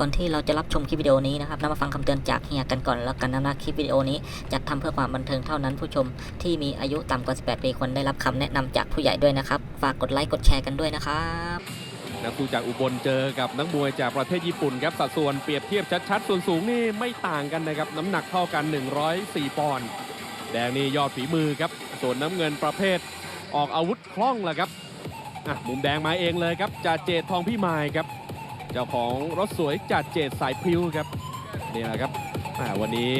ก่อนที่เราจะรับชมคลิปวิดีโอนี้นะครับนำมาฟังคำเตือนจากเฮียกันก่อนแล้วกันนะนะคลิปวิดีโอนี้จัดทำเพื่อความบันเทิงเท่านั้นผู้ชมที่มีอายุต่ำกว่า 18 ปีควรได้รับคำแนะนำจากผู้ใหญ่ด้วยนะครับ ฝากกดไลค์กดแชร์กันด้วยนะครับนักสู้จากอุบลเจอกับนักมวยจากประเทศญี่ปุ่นครับสัดส่วนเปรียบเทียบชัดๆส่วนสูงนี่ไม่ต่างกันนะครับน้ำหนักเท่ากัน 104 ปอนด์แดงนี่ยอดฝีมือครับ ส่วนน้ำเงินประเภทออกอาวุธคล่องแหละครับอะมุมแดงมาเองเลยครับจ่าเจตทองพี่มายครับ เจ้าของรถสวยจ่าเจตสายพริ้วครับนี่แหละครับอ่าวันนี้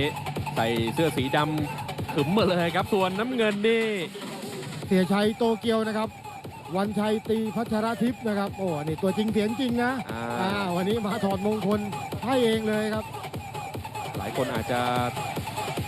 ใส่เสื้อสีดำขึมมาเลยครับ ส่วนน้ำเงินนี่เสียชัยโตเกียวนะครับ วันชัยตีพัชรทิพย์นะครับโอ้อันนี่ตัวจริงเสียงจริงนะอ่าอ่าวันนี้มาถอดมงคลให้เองเลยครับ หลายคนอาจจะ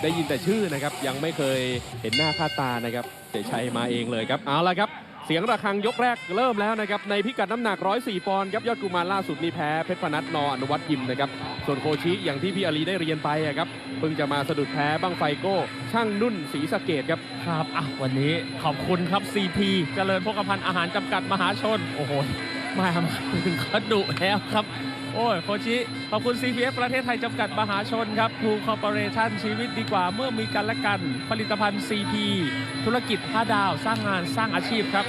ได้ยินแต่ชื่อนะครับ ยังไม่เคยเห็นหน้าค่าตานะครับเสชัยมาเองเลยครับเอาละครับเสียงระฆังยกแรกเริ่มแล้วนะครับในพิกัดน้ำหนัก 104 ปอนด์ครับยอดกุมารล่าสุดนี่แพ้เพชรพนัทนออนุวัฒน์ยิมนะครับส่วนโคชิอย่างที่พี่อาลีได้เรียนไปอะครับเพิ่งจะมาสะดุดแพ้บังไฟโก้ ช่างนุ่นศรีสะเกดครับครับอะวันนี้ขอบคุณครับ CP เจริญพกพันธ์อาหารจำกัดมหาชน โอ้โหมามาถึงกระดุแล้วครับ โอ้ยโคชิ ขอบคุณ CPF ประเทศไทยจำกัดมหาชนครับทูคอร์ปอเรชั่นชีวิตดีกว่าเมื่อมีกันและกัน ผลิตภัณฑ์ CP ธุรกิจ5ดาว สร้างงานสร้างอาชีพครับ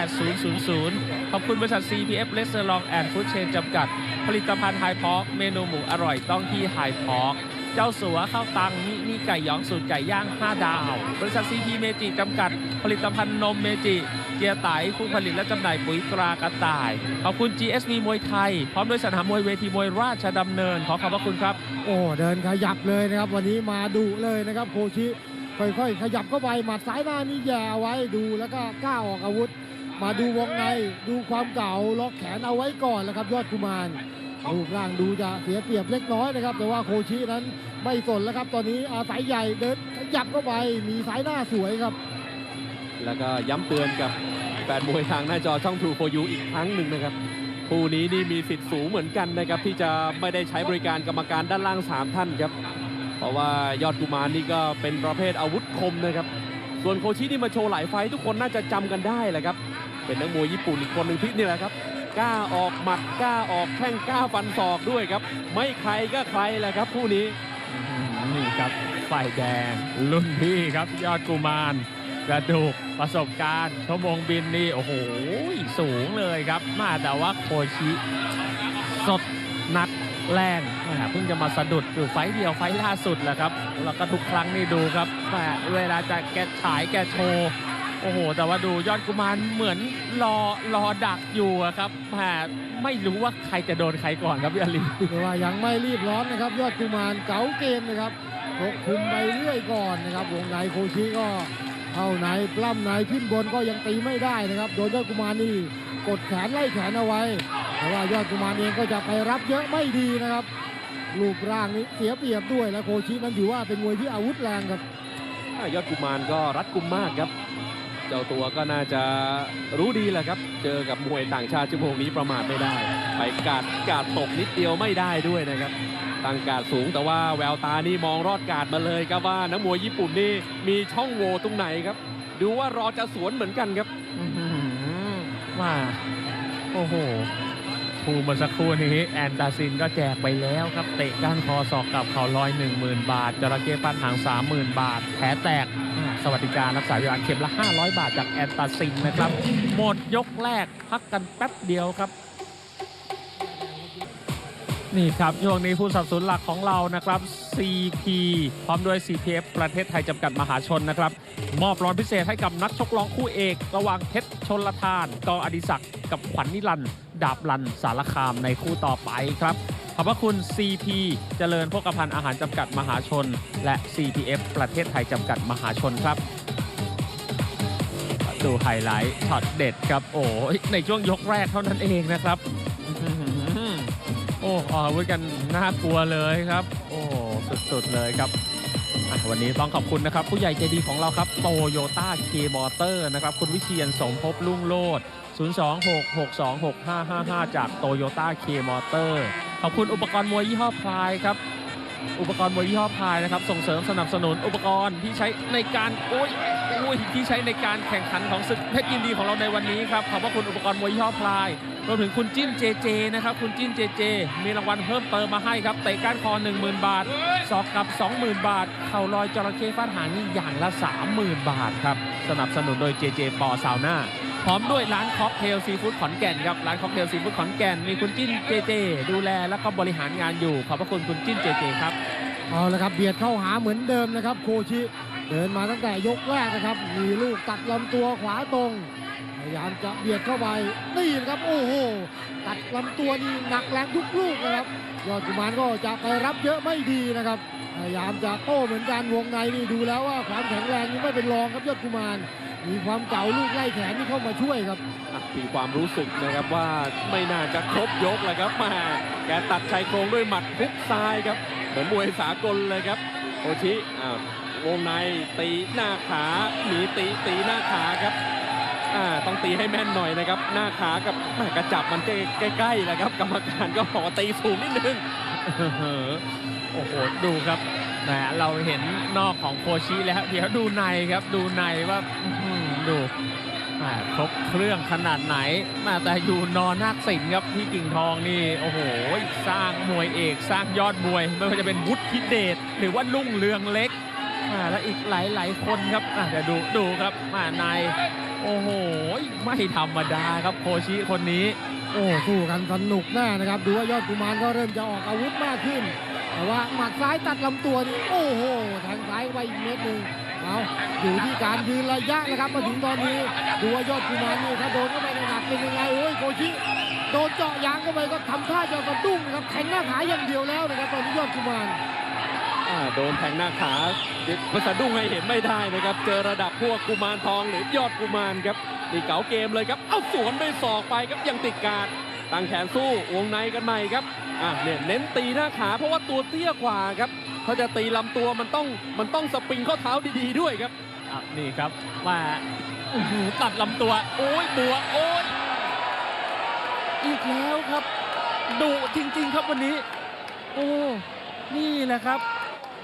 028008000 ขอบคุณบริษัท CPF r e s t a u r a n t and Food Chain จำกัด ผลิตภัณฑ์ไฮพอกเมนูหมูอร่อยต้องที่ไฮพอกเจ้าสัวข้าวตังมินิไก่ยองสูตรไก่ย่าง 5 ดาว บริษัท CP เมจิจำกัด ผลิตภัณฑ์นมเมจิ เจียไตผู้ผลิตและจำหน่ายปุ๋ยตรากระต่าย ขอบคุณ GSV มวยไทย พร้อมด้วยสนามมวยเวทีมวยราชดำเนิน ขอขอบพระคุณครับ โอ้เดินขยับเลยนะครับ วันนี้มาดุเลยนะครับโคชิ ค่อยๆ ขยับเข้าไปหมัดซ้ายหน้านี่แย่เอาไว้ดูแล้วก็กล้าออกอาวุธ มาดูวงในดูความเก่าล็อกแขนเอาไว้ก่อนแล้วครับยอดกุมารรูปร่างดูจะเสียเปรียบเล็กน้อยนะครับ แต่ว่าโคชินั้นไม่สนแล้วครับ ตอนนี้อาศัยใหญ่เดินขยับเข้าไปมีสายหน้าสวยครับ แล้วก็ย้ำเตือนกับ แฟนมวยทางหน้าจอช่อง True for You อีกครั้งหนึ่งนะครับคู่นี้นี่มีสิทธิ์สูงเหมือนกันนะครับ ที่จะไม่ได้ใช้บริการกรรมการด้านล่าง 3 ท่านครับ เพราะว่ายอดกุมารนี่ก็เป็นประเภทอาวุธคมนะครับ ส่วนโคชินี่มาโชว์หลายไฟทุกคนน่าจะจำกันได้แหละครับ เป็นนักมวยญี่ปุ่นอีกคนหนึ่งที่นี่แหละครับกล้าออกหมัดกล้าออกแข้งกล้าฟันศอกด้วยครับ ไม่ใครก็ใครแหละครับคู่นี้นี่ครับฝ่ายแดงรุ่นพี่ครับยอดกุมาร กระดูกประสบการณ์ชั่วโมงบินนี่โอ้โหสูงเลยครับ มาแต่ว่าโคชิ สดนัดแรงเพิ่งจะมาสะดุดอยู่ไฟเดียวไฟล่าสุดแหละครับ แล้วก็ทุกครั้งนี่ดูครับแหมเวลาจะแกฉายแกโชว์โอ้โห แต่ว่าดูยอดกุมารเหมือนรอรอดักอยู่ครับแหมไม่รู้ว่าใครจะโดนใครก่อนครับพี่อลีแต่ว่ายังไม่รีบร้อนนะครับ ยอดกุมารเก๋าเกมนะครับชกคุมไปเรื่อยก่อนนะครับวงในโคชิก็ เข้าในปล้ำในขึ้นบนก็ยังตีไม่ได้นะครับ โดยยอดกุมารนี่กดแขนไล่แขนเอาไว้ แต่ว่ายอดกุมารเองก็จะไปรับเยอะไม่ดีนะครับรูปร่างนี้เสียเปรียบด้วยและโคชินั้นถือว่าเป็นมวยที่อาวุธแรงครับยอดกุมารก็รัดกุมมากครับ เจ้าตัวก็น่าจะรู้ดีแหละครับ เจอกับมวยต่างชาติชั่วโมงนี้ประมาทไม่ได้ ไปกาดกาดตกนิดเดียวไม่ได้ด้วยนะครับ ตั้งกาดสูงแต่ว่าแววตานี่มองรอดกาดมาเลยครับว่านักมวยญี่ปุ่นนี่มีช่องโหว่ตรงไหนครับ ดูว่ารอจะสวนเหมือนกันครับอื้อหือมาโอ้โหคู่เมื่อสักครู่นี้แอนตาซินก็แจกไปแล้วครับ เตะก้านคอศอกกับเข่าลอย 10,000 บาท จระเข้ฟันหาง 30,000 บาท แผลแตก สวัสดิการรักษาพยาบาลเข็มละ 500 บาทจากแอนตาซินนะครับ หมดยกแรกพักกันแป๊บเดียวครับ นี่ครับช่วงนี้ผู้สนับสนุนหลักของเรานะครับ CP พร้อมด้วย CPF ประเทศไทยจำกัดมหาชนนะครับ มอบรางพิเศษให้กับนักชกรองคู่เอก ระหว่างเพชรชนละทานกออดิศักดิ์กับขวัญนิรันด์ดาบลันสารคามในคู่ต่อไปครับ ขอบพระคุณ CP เจริญพกพันธ์อาหารจำกัดมหาชน และ CPF ประเทศไทยจำกัดมหาชนครับดูไฮไลท์ช็อตเด็ดครับโอ้ยในช่วงยกแรกเท่านั้นเองนะครับ โอ้ออกอาวุธกันน่ากลัวเลยครับ โอ้สุดๆเลยครับอะวันนี้ต้องขอบคุณนะครับ ผู้ใหญ่ใจดีของเราครับโตโยต้าเคมอเตอร์นะครับ คุณวิเชียนสมภพลุ่งโลด 026626555 จากโตโยต้าเคมอเตอร์ขอบคุณอุปกรณ์มวยยี่ห้อพลายครับ อุปกรณ์มวยยี่ห้อพายนะครับ ส่งเสริมสนับสนุนอุปกรณ์ที่ใช้ในการโอ้ยโอ้ยที่ใช้ในการแข่งขันของศึกเพชรยินดีของเราในวันนี้ครับขอบพระคุณอุปกรณ์มวยยี่ห้อพลาย รวมถึงคุณจิ้นเจเจนะครับคุณจิ้นเจเจ มีรางวัลเพิ่มเติมมาให้ครับเตะก้านคอ 10,000 บาทศอกกับ 20,000 บาท เข่าลอยจระเข้ฟาดหางนี่อย่างละ 30,000 บาทครับสนับสนุนโดยเจเจปอซาวหน่าพร้อมด้วยร้านค็อกเทลซีฟู้ดขอนแก่นครับร้านค็อกเทลซีฟู้ดขอนแก่นมีคุณจิ้นเจเจ ดูแลแล้วก็บริหารงานอยู่ขอบพระคุณคุณจิ้นเจเจครับเอาละครับเบียดเข้าหาเหมือนเดิมนะครับ โคชิเดินมาตั้งแต่ยกแรกนะครับ มีลูกตัดลำตัวขวาตรง พยายามจะเบียดเข้าไปนี่นะครับโอ้โหตัดลำตัวนี่หนักแรงทุกลูกนะครับยอดกุมารก็จะไปรับเยอะไม่ดีนะครับพยายามจะโต้เหมือนกันวงในนี่ดูแล้วว่าความแข็งแรงนี่ไม่เป็นรองครับยอดกุมารมีความเก่าลูกไล่แขนนี่เข้ามาช่วยครับมีความรู้สึกนะครับว่าไม่น่าจะครบยกเลยครับมาแกตัดชายโครงด้วยหมัดพุกซ้ายครับ เหมือนมวยสากลเลยครับโอชิอ้าววงในตีหน้าขาหนีตีตีหน้าขาครับ อ่าต้องตีให้แม่นหน่อยนะครับ หน้าขากับแม่กระจับมันใกล้ๆแหละครับ กรรมการก็บอตีสูงนิดนึงโอ้โหดูครับแหมเราเห็นนอกของโคชิแล้ว เดี๋ยวดูในครับดูในว่าดูครบเครื่องขนาดไหนมาแต่อยู่นอนนักสินครับพี่กิ่งทองนี่ โอ้โห สร้างมวยเอกสร้างยอดมวย ไม่ว่าจะเป็นวุฒิเดชหรือว่าลุ่งเรืองเล็กและอีกหลายๆคนครับเดี๋ยวดูดูครับมาใน โอ้โห ไม่ธรรมดาครับโคชิคนนี้ โอ้สู้กันสนุกแน่นะครับ ดูว่ายอดกุมารก็เริ่มจะออกอาวุธมากขึ้น แต่ว่าหมัดซ้ายตัดลำตัวนี่โอ้โหแทงซ้ายไปอีกเม็ดหนึ่งเอาอยู่ที่การยืนระยะนะครับมาถึงตอนนี้ดูว่ายอดกุมารนี่ถ้าโดนเข้าไปในหนักเป็นยังไงโอ้ยโคชิโดนเจาะยางเข้าไปก็ทำท่าจะกระดุ้งนะครับแทงหน้าขาอย่างเดียวแล้วนะครับตอนนี้ยอดกุมาร อ่าโดนแทงหน้าขาภาษาดุ้งให้เห็นไม่ได้นะครับ เจอระดับพวกกุมารทองหรือยอดกุมารครับนี่เก๋าเกมเลยครับ เอาสวนด้วยศอกไปครับยังติดการดตั้งแขนสู้วงในกันใหม่ครับอะเนี่ยเน้นตีหน้าขาเพราะว่าตัวเตี้ยกว่าครับถ้าจะตีลำตัวมันต้องมันต้องสปริงข้อเท้าดีๆด้วยครับอะนี่ครับว่าอื้อหือตัดลำตัว โอ้ยบวกโอ้ยอีกแล้วครับดุจริง ๆ ครับวันนี้ โอ้ นี่แหละครับ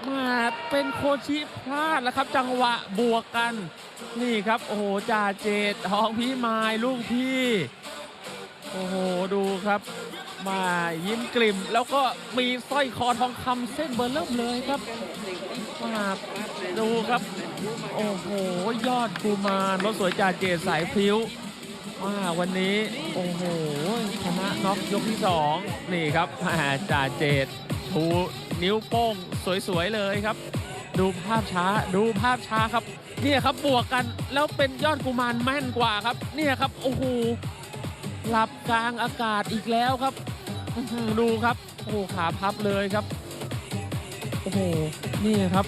มาเป็นโคชิพลาดแล้วครับ จังหวะบวกกัน นี่ครับโอ้โหจ่าเจตทองพี่มายลูกพี่ โอ้โหดูครับ มายิ้มกลิ่ม แล้วก็มีสร้อยคอทองคำเส้นเบอร์เริ่มเลยครับมาดูครับ โอ้โห ยอดกูมารรถสวยจ่าเจตสายพริ้วว่าวันนี้โอ้โหชนะน็อกยกที่สองนี่ครับม่จ่าเจตชู นิ้วโป้งสวยๆเลยครับ ดูภาพช้าดูภาพช้าครับเนี่ยครับบวกกันแล้วเป็นยอดกุมารแม่นกว่าครับ เนี่ยครับโอ้โหหลับกลางอากาศอีกแล้วครับดูครับโอ้ขาพับเลยครับโอ้โหนี่ครับ